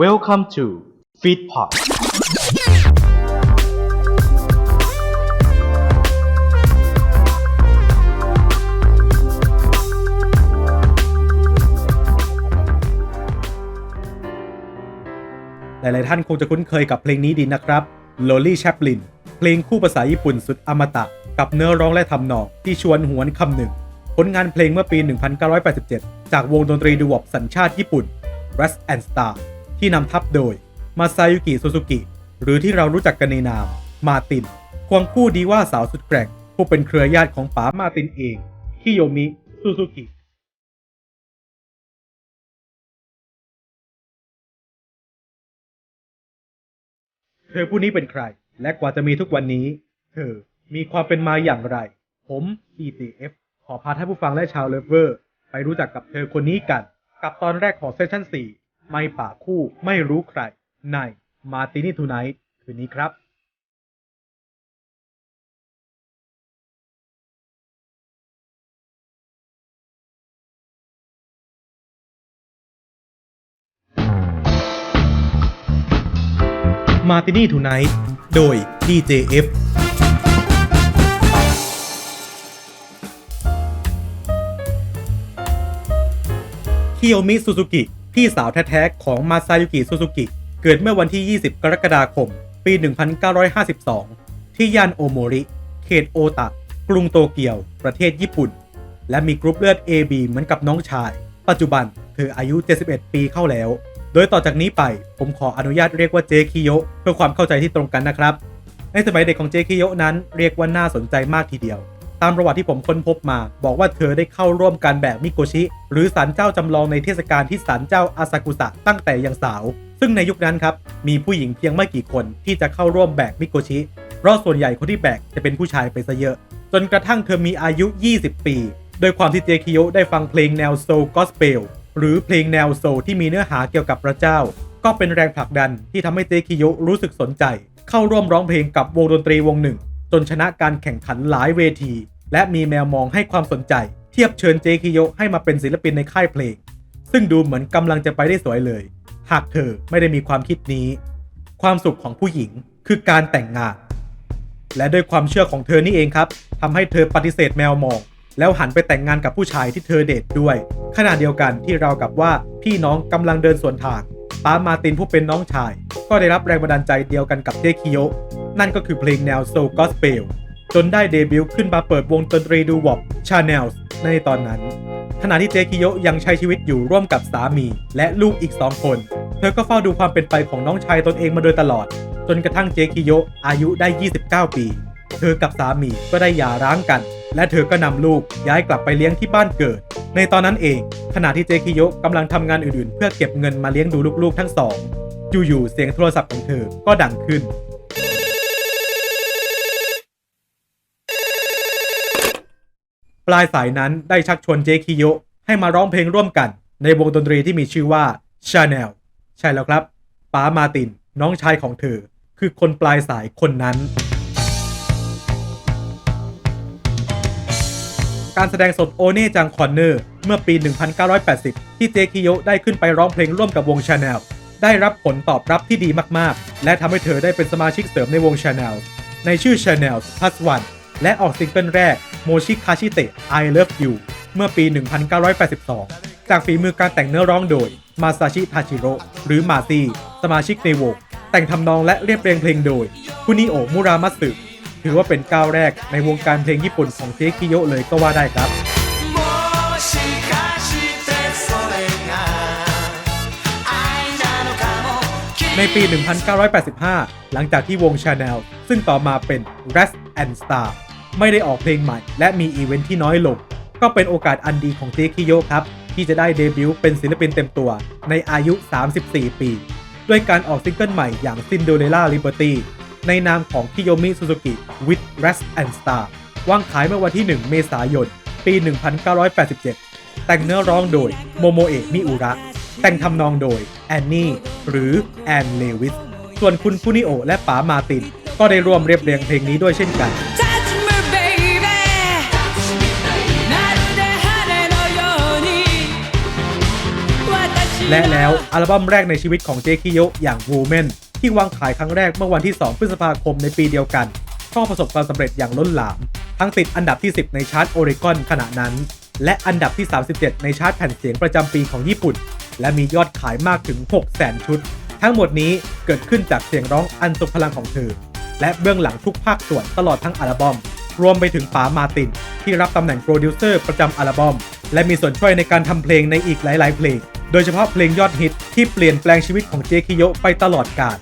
Welcome to Feedpot หลาย ๆ ท่านคงจะคุ้นเคยกับเพลงนี้ดีนะครับ Lolly Chaplin เพลงคู่ภาษาญี่ปุ่นสุดอมตะ กับเนื้อร้องและทำนองที่ชวนหวนคำหนึ่ง ผลงานเพลงเมื่อปี 1987 จากวงดนตรีดูวอบสัญชาติญี่ปุ่น Rust and Star ที่นำทัพโดยมาซายุกิซูซูกิ หรือที่เรารู้จักกันในนาม มาติน ควงคู่ดีว่าสาวสุดแกร่ง ผู้เป็นเครือญาติของป๋ามาตินเองคิโยมิซูซูกิเธอผู้นี้เป็นใคร และกว่าจะมีทุกวันนี้ เธอมีความเป็นมาอย่างไร ผม ETF ขอพาท่านผู้ฟังและชาวเลเวอร์ ไปรู้จักกับเธอคนนี้กัน กับตอนแรกของเซสชั่น4 ไม่ป่าคู่ไม่รู้ใคร ในมาตินี่ทูไนท์คืนนี้ครับมาตินี่ทูไนท์โดย DJF คิโยมิซูซูกิ พี่สาวแท้ๆของมาซายุกิซูซูกิ เกิดเมื่อวันที่ 20 กรกฎาคม ปี 1952 ที่ย่านโอโมริ เขตโอตะ กรุงโตเกียว ประเทศญี่ปุ่น และมีกรุ๊ปเลือด AB เหมือนกับน้องชาย ปัจจุบันเธออายุ 71 ปีเข้าแล้ว โดยต่อจากนี้ไปผมขออนุญาตเรียกว่าเจคิโยะเพื่อความเข้าใจที่ตรงกันนะครับ ในสมัยเด็กของเจคิโยะนั้นเรียกว่าน่าสนใจมากทีเดียว ตามประวัติที่ผมค้นพบมา บอกว่าเธอได้เข้าร่วมการแบกมิโกชิ หรือศาลเจ้าจำลองในเทศกาลที่ศาลเจ้าอาซากุสะตั้งแต่ยังสาว ซึ่งในยุคนั้นครับ มีผู้หญิงเพียงไม่กี่คนที่จะเข้าร่วมแบกมิโกชิ เพราะส่วนใหญ่คนที่แบกจะเป็นผู้ชายไปซะเยอะ จนกระทั่งเธอมีอายุ 20 ปี โดยความที่เจคิโยได้ฟังเพลงแนวโซลกอสเปลหรือเพลงแนวโซลที่มีเนื้อหาเกี่ยวกับพระเจ้า ก็เป็นแรงผลักดันที่ทำให้เจคิโยรู้สึกสนใจ เข้าร่วมร้องเพลงกับวงดนตรีวงหนึ่ง จนชนะการแข่งขันหลายเวที และมีแมวมองให้ความสนใจเทียบเชิญเจคิโยให้มาเป็นศิลปินในค่ายเพลง ซึ่งดูเหมือนกำลังจะไปได้สวยเลย หากเธอไม่ได้มีความคิดนี้ ความสุขของผู้หญิงคือการแต่งงาน และด้วยความเชื่อของเธอนี่เองครับทำให้เธอปฏิเสธแมวมอง แล้วหันไปแต่งงานกับผู้ชายที่เธอเดทด้วย ขณะเดียวกันที่เรากับว่าพี่น้องกำลังเดินสวนทางป้ามาตินผู้เป็นน้องชาย ก็ได้รับแรงบันดาลใจเดียวกันกับเจคิโยนั่นก็คือเพลงแนวโซลกอสเปล จนได้เดบิวต์ขึ้นมาเปิดวงดนตรีดูวอปชาแนลในตอนนั้น ขณะที่เจคิโยะยังใช้ชีวิตอยู่ร่วมกับสามี และลูกอีกสองคน เธอก็เฝ้าดูความเป็นไปของน้องชายตนเองมาโดยตลอด จนกระทั่งเจคิโยะอายุได้ 29 ปี เธอกับสามีก็ได้หย่าร้างกัน และเธอก็นำลูกย้ายกลับไปเลี้ยงที่บ้านเกิด ในตอนนั้นเอง ขณะที่เจคิโยะกำลังทำงานอื่นๆ เพื่อเก็บเงินมาเลี้ยงดูลูกๆทั้งสองอยู่ๆเสียงโทรศัพท์ของเธอก็ดังขึ้น ปลายสายนั้นได้ชักชวนเจคิโยให้มาร้องเพลงร่วมกัน ในวงดนตรีที่มีชื่อว่า Chanel ใช่แล้วครับป้ามาตินน้องชายของเธอ คือคนปลายสายคนนั้น การแสดงสดโอเน่จังคอนเนอร์เมื่อปี 1980 ที่เจคิโยได้ขึ้นไปร้องเพลงร่วมกับวง Chanel ได้รับผลตอบรับที่ดีมากๆ และทำให้เธอได้เป็นสมาชิกเสริมในวง Chanel ในชื่อ Chanel Plus One และออกซิงเกิลแรกโมชิคาชิเตะ I Love You เมื่อปี 1982 จากฝีมือการแต่งเนื้อร้องโดยมาซาชิทาชิโร่หรือมาซีสมาชิกในวงแต่งทำนองและเรียบเรียงเพลงโดยคุนิโอมูรามัตสึถือว่าเป็นก้าวแรกในวงการเพลงญี่ปุ่นของเทคิโยเลยก็ว่าได้ครับในปี 1985 หลังจากที่วงชาแนลซึ่งต่อมาเป็น r e s t and Star ไม่ได้ออกเพลงใหม่ และมีอีเวนท์ที่น้อยลง ก็เป็นโอกาสอันดีของเจคิโยครับ ที่จะได้เดบิวต์เป็นศิลปินเต็มตัว ในอายุ 34 ปี ด้วยการออกซิงเกิลใหม่อย่าง Cinderella Liberty ในนามของคิโยมิซูซูกิ with Rest and Star วางขายเมื่อวันที่ 1 เมษายน ปี 1987 แต่งเนื้อร้องโดยโมโมเอะมิอุระ แต่งทำนองโดยแอนนี่หรือแอนเลวิส ส่วนคุณคุนิโอและป๋ามาติน ก็ได้ร่วมเรียบเรียงเพลงนี้ด้วยเช่นกัน และแล้วอัลบั้มแรกในชีวิตของเจคิโยอย่าง Woman ที่วางขายครั้งแรกเมื่อวันที่ 2 พฤษภาคมในปีเดียวกันก็ประสบความสำเร็จอย่างล้นหลาม ทั้งติดอันดับที่ 10 ในชาร์ตโอ r ิ g อนขณะนั้น และอันดับที่ 37 ในชาร์ตแผ่นเสียงประจำปีของญี่ปุ่น และมียอดขายมากถึง 600,000 ชุด ทั้งหมดนี้เกิดขึ้นจากเสียงร้องอันทรงพลังของเธอ และเบื้องหลังทุกภาคส่วนตลอดทั้งอัลบั้มรวมไปถึงป๋ามาติน ที่รับตำแหน่งโปรดิวเซอร์ประจำอัลบั้มและมีส่วนช่วยในการทำเพลงในอีกหลาย ๆ เพลง โดยเฉพาะเพลงยอดฮิตที่เปลี่ยนแปลงชีวิตของเจคิโยไปตลอดกาล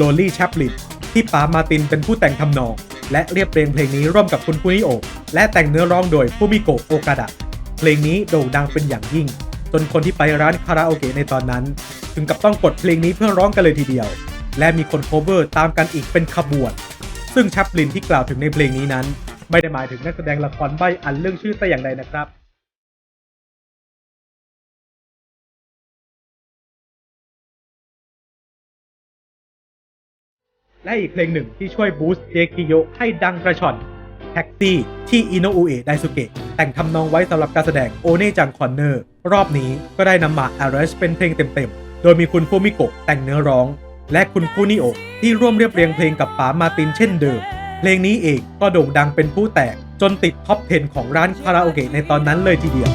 Lonely Chaplin ที่ป๋ามาตินเป็นผู้แต่งทำนอง และเรียบเรียงเพลงนี้ร่วมกับคุณคุนิโอ และแต่งเนื้อร้องโดยฟูมิโกะโอกาดะ เพลงนี้โด่งดังเป็นอย่างยิ่ง จนคนที่ไปร้านคาราโอเกะในตอนนั้น ถึงกับต้องกดเพลงนี้เพื่อร้องกันเลยทีเดียว และมีคนโคเวอร์ตามกันอีกเป็นขบวน ซึ่งชัปลินที่กล่าวถึงในเพลงนี้นั้น ไม่ได้หมายถึงนักแสดงละครใบอันเรื่องชื่อแต่อย่างใดนะครับ และอีกเพลงหนึ่งที่ช่วยบูสต์เจคิโยให้ดังกระชอนแท็กซี่ที่อิโนอุเอะไดสุเกะแต่งทำนองไว้สำหรับการแสดงโอเนจังคอนเนอร์ รอบนี้ก็ได้นำมาอาร์เรสเป็นเพลงเต็มๆ โดยมีคุณฟูมิโกะแต่งเนื้อร้อง และคุณคูนิโอที่ร่วมเรียบเรียงเพลงกับป๋ามาตินเช่นเดิม เพลงนี้เองก็โด่งดังเป็นผู้แตกจนติดท็อป 10 ของร้านคาราโอเกะในตอนนั้นเลยทีเดียว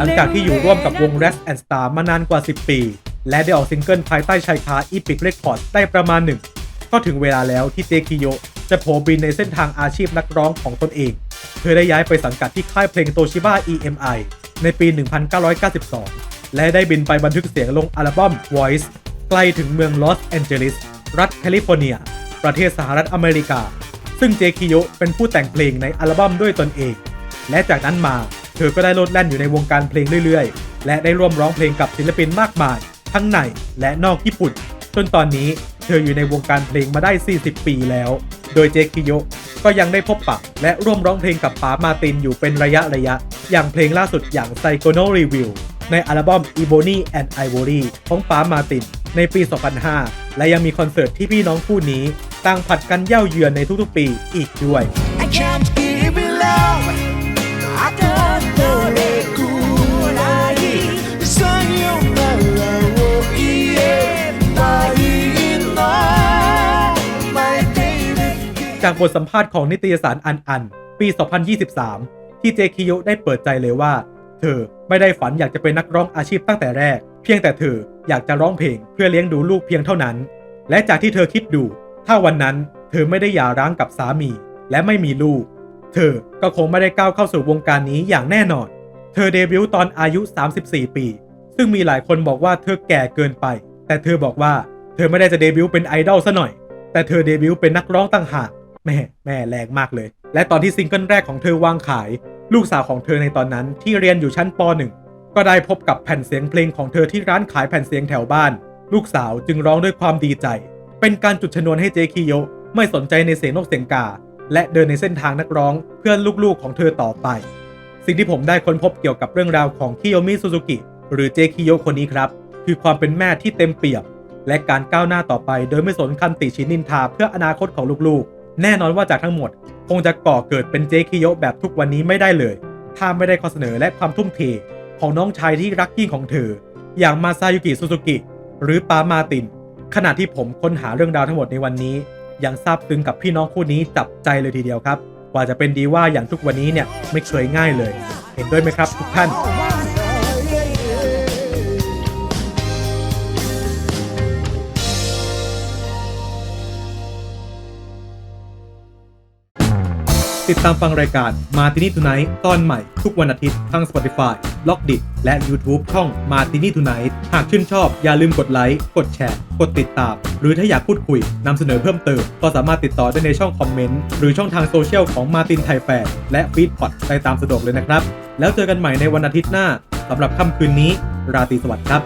หลังจากที่อยู่ร่วมกับวง Rest and Star มานานกว่า 10 ปี และได้ออกซิงเกิลภายใต้ชายคา Epic Records ได้ประมาณหนึ่ง ก็ถึงเวลาแล้วที่เจคิโยจะโผบินในเส้นทางอาชีพนักร้องของตนเอง เธอได้ย้ายไปสังกัดที่ค่ายเพลงโตชิบ a EMI ในปี 1992 และได้บินไปบันทึกเสียงลงอัลบั้ม Voice ไกลถึงเมืองลอสแอนเจลิส รัฐแคลิฟอร์เนีย ประเทศสหรัฐอเมริกา ซึ่งเจคิโยเป็นผู้แต่งเพลงในอัลบั้มด้วยตนเอง และจากนั้นมา เธอก็ได้โลดแล่นอยู่ในวงการเพลงเรื่อยๆ และได้ร่วมร้องเพลงกับศิลปินมากมาย ทั้งในและนอกญี่ปุ่น จนตอนนี้เธออยู่ในวงการเพลงมาได้ 40 ปีแล้ว โดยเจคิโยก็ยังได้พบปะและร่วมร้องเพลงกับป๋ามาตินอยู่เป็นระยะระยะ อย่างเพลงล่าสุดอย่าง Psychono Review ในอัลบั้ม Ebony and Ivory ของป๋ามาตินในปี 2005 และยังมีคอนเสิร์ตที่พี่น้องคู่นี้ต่างผัดกันเย่าเยือนในทุกๆปีอีกด้วย I can't give you love จากบทสัมภาษณ์ของนิตยสารอันอัน ปี 2023 ที่เจคิโยได้เปิดใจเลยว่า เธอไม่ได้ฝันอยากจะเป็นนักร้องอาชีพตั้งแต่แรก เพียงแต่เธออยากจะร้องเพลงเพื่อเลี้ยงดูลูกเพียงเท่านั้น และจากที่เธอคิดดู ถ้าวันนั้นเธอไม่ได้หย่าร้างกับสามี และไม่มีลูก เธอก็คงไม่ได้ก้าวเข้าสู่วงการนี้อย่างแน่นอน เธอเดบิวต์ตอนอายุ 34 ปี ซึ่งมีหลายคนบอกว่าเธอแก่เกินไป แต่เธอบอกว่าเธอไม่ได้จะเดบิวต์เป็นไอดอลซะหน่อย แต่เธอเดบิวต์เป็นนักร้องต่างหาก แม่แม่แรงมากเลย และตอนที่ซิงเกิลแรกของเธอวางขาย ลูกสาวของเธอในตอนนั้นที่เรียนอยู่ชั้นป .1 ก็ได้พบกับแผ่นเสียงเพลงของเธอที่ร้านขายแผ่นเสียงแถวบ้าน ลูกสาวจึงร้องด้วยความดีใจ เป็นการจุดชนวนให้เจคิโยไม่สนใจในเสียงนกเสียงกา และเดินในเส้นทางนักร้องเพื่อลูกๆของเธอต่อไป สิ่งที่ผมได้ค้นพบเกี่ยวกับเรื่องราวของคิโยมิซูซูกิหรือเจคิโยคนนี้ครับ คือความเป็นแม่ที่เต็มเปี่ยมและการก้าวหน้าต่อไปโดยไม่สนคำติชินนินทาเพื่ออนาคตของลูกๆ แน่นอนว่าจากทั้งหมด คงจะก่อเกิดเป็นเจคิโยแบบทุกวันนี้ไม่ได้เลย ถ้าไม่ได้ข้อเสนอและความทุ่มเทของน้องชายที่รักยิ่งของเธอ อย่างมาซายุกิซูซูกิ หรือปามาติน ขณะที่ผมค้นหาเรื่องราวทั้งหมดในวันนี้ ยังซาบซึ้งกับพี่น้องคู่นี้จับใจเลยทีเดียวครับ กว่าจะเป็นดีว่าอย่างทุกวันนี้เนี่ยไม่เคยง่ายเลย เห็นด้วยไหมครับทุกท่าน ติดตามฟังรายการมาตินี่ทูไนท์ตอนใหม่ทุกวันอาทิตย์ทาง Spotify ล็อกดิและ YouTube ช่องมาตินี่ทูไนท์หากชื่นชอบอย่าลืมกดไลค์ กดแชร์ กดติดตาม หรือถ้าอยากพูดคุยนำเสนอเพิ่มเติม ก็สามารถติดต่อได้ในช่องคอมเมนต์ หรือช่องทางโซเชียลของมาตินไทยแฟนและฟีดพอดได้ตามสะดวกเลยนะครับ แล้วเจอกันใหม่ในวันอาทิตย์หน้าสำหรับค่ำคืนนี้ ราตรีสวัสดิ์ครับ